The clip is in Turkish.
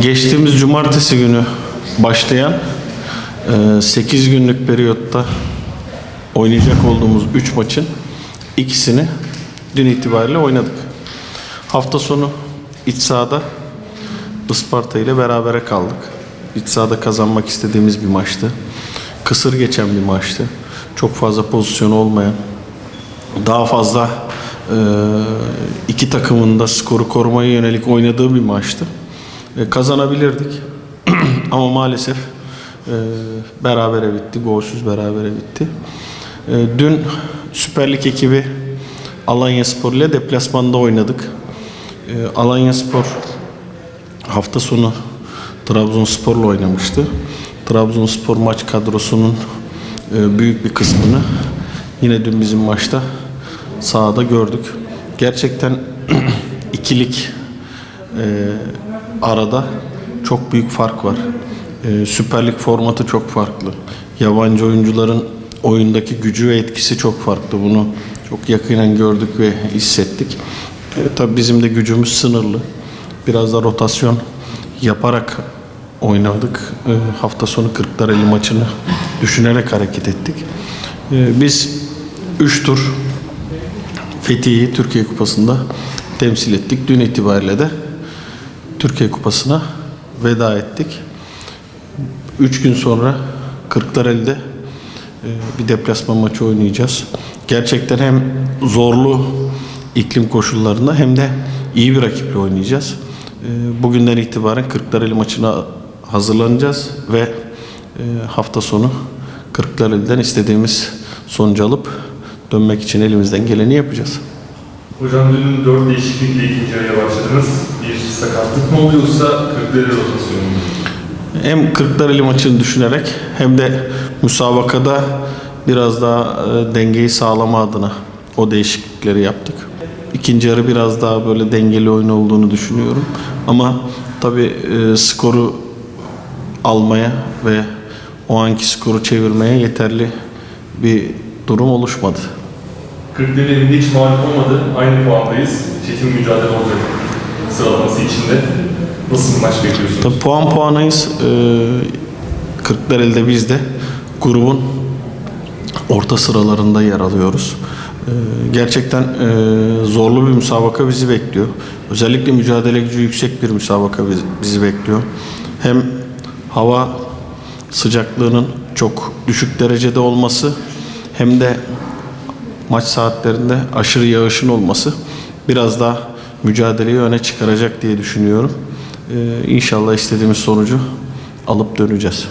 Geçtiğimiz cumartesi günü başlayan 8 günlük periyotta oynayacak olduğumuz 3 maçın ikisini dün itibariyle oynadık. Hafta sonu iç sahada Isparta ile berabere kaldık. İç sahada kazanmak istediğimiz bir maçtı. Kısır geçen bir maçtı. Çok fazla pozisyonu olmayan, daha fazla e, iki takımın da skoru korumaya yönelik oynadığı bir maçtı. Kazanabilirdik ama maalesef e, berabere bitti, golsüz berabere bitti. E, dün Süper Lig ekibi Alanya Spor ile deplasmanda oynadık. E, Alanya Spor hafta sonu Trabzonspor'la oynamıştı. Trabzonspor maç kadrosunun e, büyük bir kısmını yine dün bizim maçta sahada gördük. Gerçekten ikilik e, arada çok büyük fark var. E, Süper Lig formatı çok farklı. Yabancı oyuncuların oyundaki gücü ve etkisi çok farklı. Bunu çok yakinen gördük ve hissettik. E, tabii bizim de gücümüz sınırlı. Biraz da rotasyon yaparak oynadık. E, hafta sonu Kırklareli maçını düşünerek hareket ettik. E, biz 3 tur Fethiye'yi Türkiye Kupası'nda temsil ettik. Dün itibariyle de Türkiye Kupası'na veda ettik. Üç gün sonra Kırklareli'de e, bir deplasman maçı oynayacağız. Gerçekten hem zorlu iklim koşullarında hem de iyi bir rakiple oynayacağız. E, Bugünden itibaren Kırklareli maçına hazırlanacağız ve e, hafta sonu Kırklareli'den istediğimiz sonucu alıp dönmek için elimizden geleni yapacağız. Hocam dün 4 değişiklikle ikinci yarıya başladınız. Bir sakatlık mı oluyorsa Kırklareli rotasyonu mu? Hem Kırklareli maçını düşünerek hem de müsabakada biraz daha e, dengeyi sağlama adına o değişiklikleri yaptık. İkinci yarı biraz daha böyle dengeli oyun olduğunu düşünüyorum. Ama tabii e, skoru almaya ve o anki skoru çevirmeye yeterli bir durum oluşmadı. Kırklareli evinde hiç mağlup olmadı. Aynı puandayız. Çetin mücadele olacak sıralaması içinde. Nasıl bir maç bekliyorsunuz? Tabii puan puanayız. Ee, Kırklareli'de biz de grubun orta sıralarında yer alıyoruz. Ee, gerçekten e, zorlu bir müsabaka bizi bekliyor. Özellikle mücadele gücü yüksek bir müsabaka bizi bekliyor. Hem hava sıcaklığının çok düşük derecede olması hem de maç saatlerinde aşırı yağışın olması biraz daha mücadeleyi öne çıkaracak diye düşünüyorum. Ee, inşallah istediğimiz sonucu alıp döneceğiz.